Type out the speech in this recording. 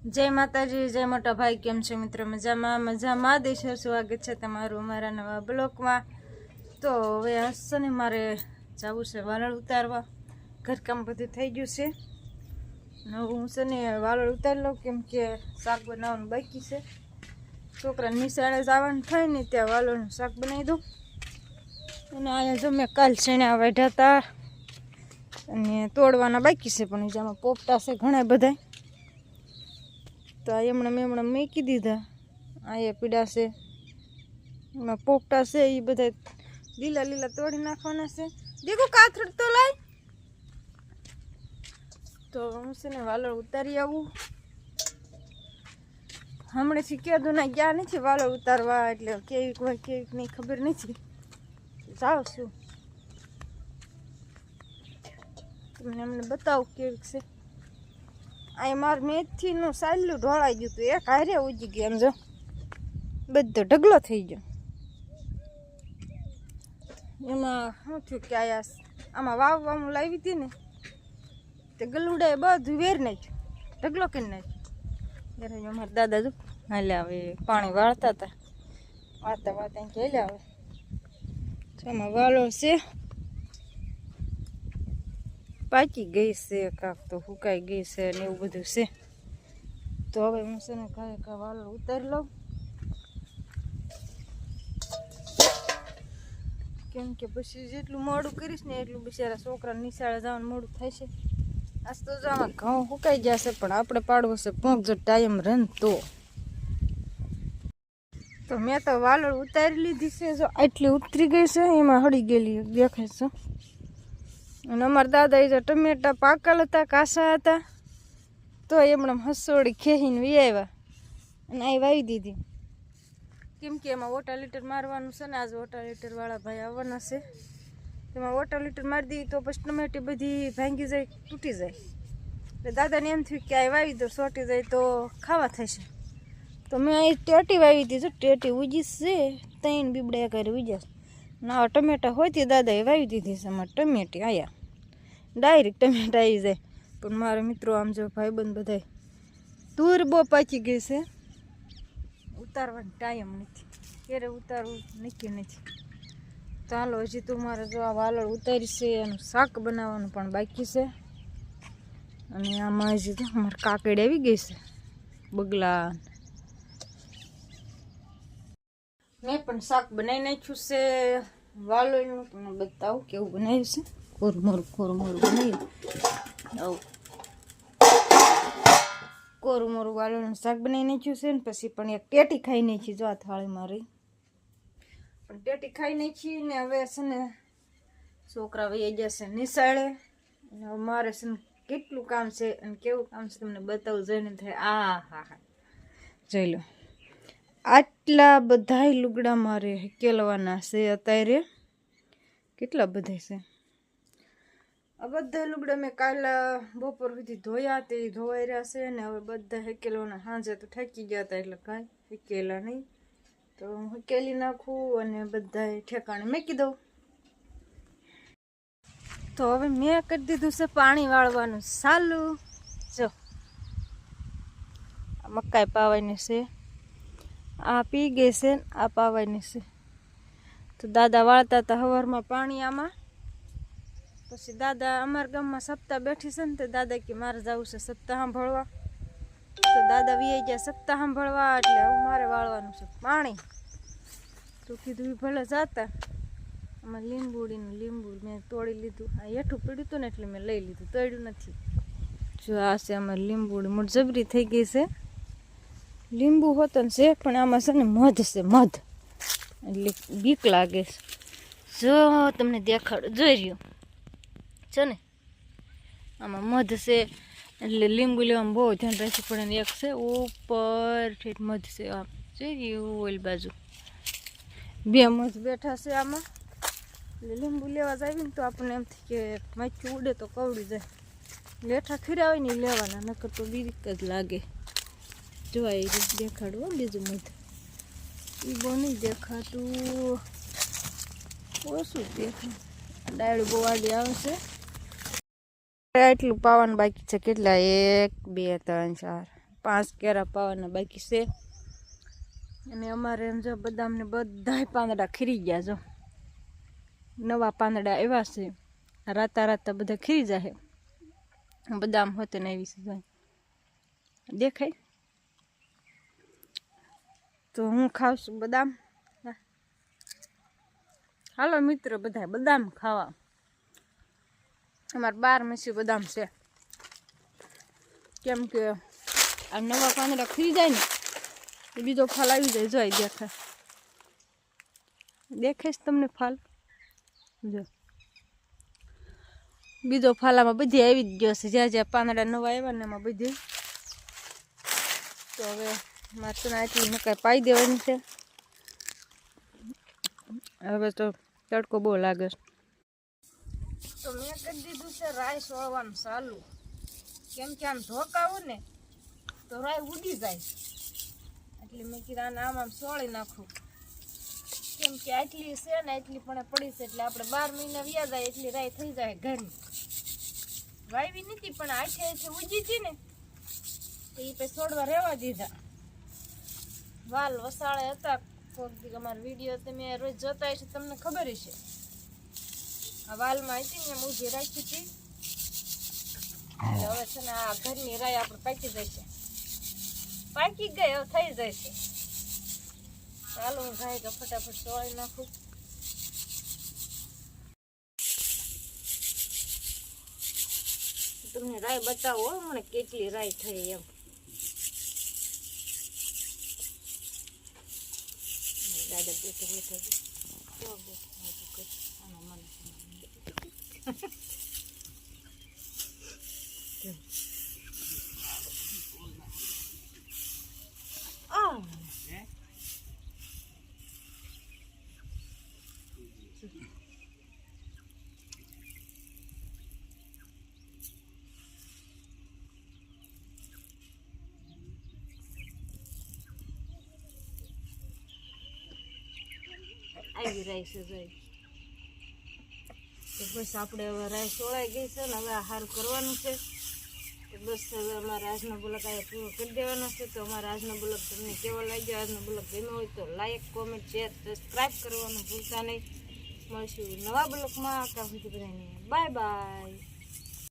જય માતાજી, જય મોટા ભાઈ, કેમ છે મિત્રો? મજામાં મજામાં. દેશર સ્વાગત છે તમારું મારા નવા બ્લોકમાં તો હવે હશે ને મારે જવું છે વાલળ ઉતારવા. ઘરકામ બધું થઈ ગયું છે. હું છે ને વાલળ ઉતારી લઉં, કેમ કે શાક બનાવવાનું બાકી છે. છોકરા નિશાળે જવાનું થાય ને ત્યાં વાલોળનું શાક બનાવી દઉં. અને અહીંયા જો મેં કાલ શેણા વાઢ્યા હતા. અને તોડવાના બાકી છે, પણ જેમાં પોપટા છે ઘણા બધા તો આ એમણે મેં હમણાં મૂકી દીધા. આ એ પીડા છે. એમાં પોપટા છે એ બધા લીલા લીલા તોડી નાખવાના છે. દેખો કાથડ તો લાય. તો હું છે ને વાલોળ ઉતારી આવું. હમણાંથી કહેતું ના ગયા નથી વાલોળ ઉતારવા, એટલે કેવીક હોય કેવીક નહીં, ખબર નથી. જાઉં છું. તમને અમને બતાવું કેવીક છે. આ માર મેથીનું સાલું ઢોળાઈ ગયું હતું એક હારે ઉજી ગયું એમ જો. બધો ઢગલો થઈ ગયો. એમાં શું થયું કે આયા આમાં વાવવાનું લાવી હતી ને, તે ગલુડાએ બધું વેર નાખ્યું. ઢગલો કરી નાખ્યો. ત્યારે અમારા દાદા જો. હાલ્યા આવે પાણી વાળતા હતા. વાતા વાતા કે આવે એમાં વાળો છે. પાકી ગઈ છે કાંક તો સુકાઈ ગઈ છે ને એવું બધું છે. તો હવે હું છે ને કાંઈ કાં વાલો ઉતારી લઉં. કેમ કે પછી જેટલું મોડું કરીશ ને એટલું બિચારા છોકરા નિશાળે જવાનું મોડું થાય છે. આજ તો આમાં ઘઉં સુકાઈ જશે પણ આપણે પાડવો છે પંખ જો ટાઈમ રન તો તો મેં તો વાલોળ ઉતારી લીધી છે, જો આટલી ઉતરી ગઈ છે, એમાં હળી ગયેલી દેખાય છે. અને અમારા દાદા એ તો ટમેટા પાકલ હતા, કાસા હતા. તો એમણે હસોડી ખેહીને વી આવ્યા અને આ વાવી દીધી. કેમ કે એમાં વોટર લીટર મારવાનું છે ને, આજ વોટર લીટર વાળા ભાઈ આવવાના છે. એમાં વોટર લીટર મારી દીધી તો પછી ટમેટી બધી ભાંગી જાય, તૂટી જાય. એટલે દાદાને એમ થયું કે આ વાવી દો, સોટી જાય તો ખાવા થશે. તો મેં અહીં ટેટી વાવી દીધી ટેટી ઉજી છે ત્રણ બીબડા કરે ઉજ્યા ના ટમેટા હોય તે દાદાએ વાવી દીધી છે અમારે ટમેટી આયા. ડાયરેક્ટ ટમેટા આવી જાય. પણ મારા મિત્રો આમ જો ભાઈબંધ બધાય દૂર બહુ પાકી ગઈ છે. ઉતારવાનો ટાઈમ નથી. ક્યારે ઉતારવું નક્કી નથી. ચાલો હજી તો મારે જો આ વાલળ ઉતારી એનું શાક બનાવવાનું પણ બાકી છે. અને આમાં હજી તો મારે કાકડી આવી ગઈ છે બગલા મેં પણ શાક બનાવી નાખ્યું છે, વાલોયનું તમને બતાવું કેવું બનાવ્યું છે. કોરું કોરમોર કોરું મોરું બનાવ્યું આવું કોરું મોરું વાલોળનું શાક બનાવી નાખ્યું છે ને, પછી પણ એક ટેટી ખાઈ નાખી જો આ થાળી મારી. પણ ટેટી ખાઈ નાખી ને હવે છે ને છોકરા વહી જશે નિશાળે. મારે છે ને કેટલું કામ છે અને કેવું કામ છે તમને બતાવું જોઈને થાય, આ, હા હા. જોઈ લો. આટલા બધાય લુગડા મારે હકેલવાના છે અત્યારે. કેટલા બધા છે? આ બધા લુગડા મેં કાલ બપોર સુધી ધોયા તે ધોવાઈ રહ્યા છે ને હવે બધા હેકેલોના સાંજે તો ઠેકી ગયા હતા એટલે કાંઈ હકેલા નહીં. તો હું હકેલી નાખું અને બધા ઠેકાણે મૂકી દઉં. તો હવે મેં કરી દીધું છે પાણી વાળવાનું સાલું. જો મકાઈ પાવાની છે. આ પી ગઈ છે આ પાવાની છે. તો દાદા વાળતા હતા હવારમાં પાણી આમાં. પછી દાદા અમારા ગામમાં સપ્તાહ બેઠી છે ને તો દાદા કે મારે જવું છે સપ્તાહ સાંભળવા. તો દાદા વી ગયા સપ્તાહ સાંભળવા એટલે હવે મારે વાળવાનું છે પાણી. તો કીધું એ ભલે જાતા. આમાં લીંબુડીનું લીંબુ મેં તોડી લીધું. આ હેઠું પડ્યું હતું ને એટલે મેં લઈ લીધું તોડ્યું નથી. જો આ છે અમારી લીંબુડી મોટ જબરી થઈ ગઈ છે. લીંબુ હોતો છે પણ આમાં છે ને મધ છે, મધ. એટલે બીક લાગે છે. જો તમને દેખાડ, જોઈ રહ્યું. છે ને? આમાં મધ છે, એટલે લીંબુ લેવામાં બહુ ધ્યાન રાખવું પડે ને એક છે, ઉપર ઠેઠ મધ છે, આમ જોઈ બાજુ. બે મધ બેઠા છે આમાં. એટલે લીંબુ લેવા જાય ને તો આપણને એમ થાય કે માખી ઉડે તો કવડી જાય. લેઠા ખીરા હોય ને લેવાના, નકર તો બીક જ લાગે. જોવાય દેખાડવું બીજું મધ. એ બહુ નહીં દેખાતું. ઓછું દેખાય. ડાયડું બહુ આડી આવે એટલું પાવાનું બાકી છે. કેટલા? એક, બે, ત્રણ, ચાર, પાંચ, કેરા પાવાના બાકી છે. અને અમારે એમ જો બદામને બધાય પાંદડા ખીરી ગયા જો. નવા પાંદડા એવા છે. રાતા રાતા બધા ખીરી જાય બદામ હોતે ને એવી સજાય દેખાય? તો હું ખાઉં છું બદામ હાલો મિત્રો બધા બદામ ખાવા. અમારે બાર મસી બદામ છે. કેમ કે આ નવા પાંદડા ખરી જાય ને, એ બીજો ફાલ આવી જાય જોઈ દેખાય દેખે છે તમને ફાલ? જો. બીજો ફાલામાં બધી આવી જ ગયો છે. જ્યાં જ્યાં પાંદડા નવા આવ્યા ને એમાં બધી. તો હવે મારે આટલી મકાઈ પાઈ દેવાની છે. હવે તો તડકો બહુ લાગે છે. તો મેં કરી દીધું છે, રાય સોળવાનું ચાલુ. કેમ કે આમ ધોકાવું ને, તો રાઈ ઉડી જાય. એટલે મેં કીધું, આને આમ આમ સોળી નાખું. કેમ કે આટલી છે ને એટલી પણ પડી છે, એટલે આપણે બાર મહિના વ્યા જાય, એટલી રાય થઈ જાય ઘરની. વાવી નથી પણ આઠે આઠે ઉજી હતી ને, તો એ પછી છોડવા રહેવા દીધા. વાલ વસાળે હતા. કોઈક અમારો વીડિયો તમે રોજ જોતા હશો, તમને ખબર હશે. વાલમાં હતી ને હું ઊભી રાખી હતી. હવે છે ને આ ઘરની રાય આપણે પાકી છે પાકી ગઈ હવે થઈ છે ચાલો હું ગાય કે ફટાફટ સોળી નાખું. તમને રાય બતાવો મને કેટલી રાય થઈ એમ. દાદા બેઠા બેઠા જો બેઠા હજુ કઈ આનો મને આ આવી રહી છે જોઈ તો બસ આપણે હવે રાઈ સોળાઈ ગઈ છે ને હવે આ કરવાનું છે. તો બસ હવે અમારા આજનો બ્લોગ આ પૂરો કરી દેવાનો છે. તો અમારા આજનો બ્લોગ તમને કેવો લાગ્યો? આજનો બ્લોગ ગમ્યો હોય તો લાઈક કોમેન્ટ શેર સબસ્ક્રાઈબ કરવાનું ભૂલતા નહીં. મળશું નવા બ્લોગમાં. ત્યાં સુધી બધાને બાય બાય